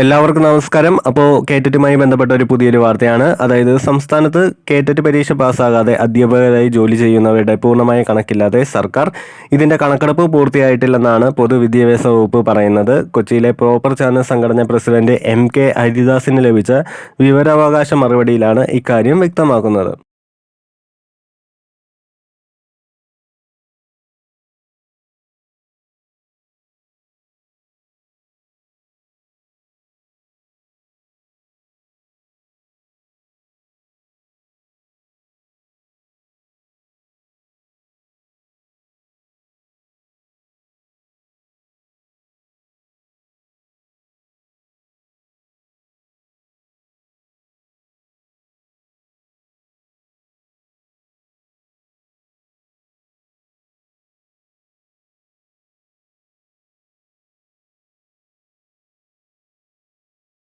എല്ലാവർക്കും നമസ്കാരം. അപ്പോൾ കേറ്ററ്റുമായി ബന്ധപ്പെട്ട ഒരു പുതിയൊരു വാർത്തയാണ്. അതായത് സംസ്ഥാനത്ത് കേറ്ററ്റ് പരീക്ഷ പാസ്സാകാതെ അധ്യാപകരായി ജോലി ചെയ്യുന്നവരുടെ പൂർണമായ കണക്കില്ലാതെ സർക്കാർ ഇതിന്റെ കണക്കെടുപ്പ് പൂർത്തിയായിട്ടില്ലെന്നാണ് പൊതുവിദ്യാഭ്യാസ വകുപ്പ് പറയുന്നത്. കൊച്ചിയിലെ പ്രോപ്പർ ചാനൽ സംഘടന പ്രസിഡന്റ് എം കെ ഹരിദാസിന് ലഭിച്ച വിവരാവകാശ മറുപടിയിലാണ് ഇക്കാര്യം വ്യക്തമാക്കുന്നത്.